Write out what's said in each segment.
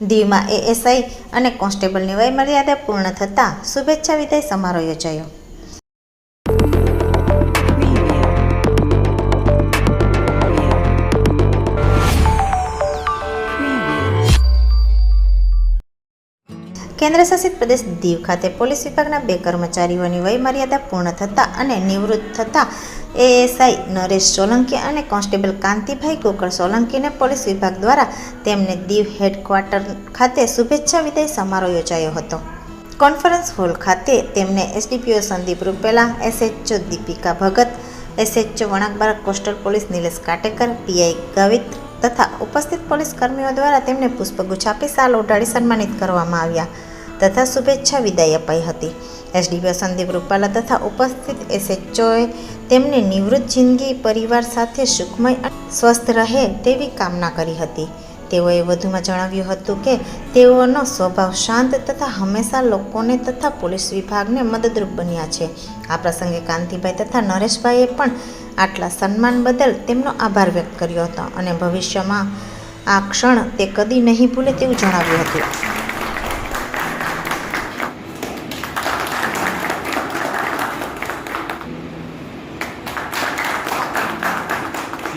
દીવમાં એએસઆઈ અને કોન્સ્ટેબલની વયમર્યાદા પૂર્ણ થતાં શુભેચ્છા વિદાય સમારોહ યોજાયો. કેન્દ્રશાસિત પ્રદેશ દીવ ખાતે પોલીસ વિભાગના બે કર્મચારીઓની વયમર્યાદા પૂર્ણ થતાં અને નિવૃત્ત થતાં એએસઆઈ નરેશ સોલંકી અને કોન્સ્ટેબલ કાંતિભાઈ ગોકળ સોલંકીને પોલીસ વિભાગ દ્વારા તેમને દીવ હેડક્વાર્ટર ખાતે શુભેચ્છા વિદાય સમારોહ યોજાયો હતો. કોન્ફરન્સ હોલ ખાતે તેમને SDPO Sandeep Rupela, SHO Deepika Bhagat, SHO Vanakbara coastal police Nilesh Katekar, PI Gavit તથા ઉપસ્થિત પોલીસ કર્મીઓ દ્વારા તેમને પુષ્પગુચ્છ આપી સાલ ઓઢાડી સન્માનિત કરવામાં આવ્યા. તથા શુભેચ્છા વિદાય અપાઈ હતી. એસડીપીઓ સંદીપ રૂપાલા તથા ઉપસ્થિત એસએચઓએ તેમને નિવૃત્ત જિંદગી પરિવાર સાથે સુખમય સ્વસ્થ રહે તેવી કામના કરી હતી. તેઓએ વધુમાં જણાવ્યું હતું કે તેઓનો સ્વભાવ શાંત તથા હંમેશા લોકોને તથા પોલીસ વિભાગને મદદરૂપ બન્યા છે. આ પ્રસંગે કાંતિભાઈ તથા નરેશભાઈએ પણ આટલા સન્માન બદલ તેમનો આભાર વ્યક્ત કર્યો હતો અને ભવિષ્યમાં આ ક્ષણ તે કદી નહીં ભૂલે તેવું જણાવ્યું હતું.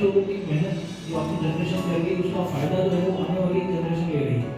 लोगों की मेहनत जो आपकी जनरेशन कर रही है उसका फ़ायदा जो है वो आने वाली जनरेशन ले रही है।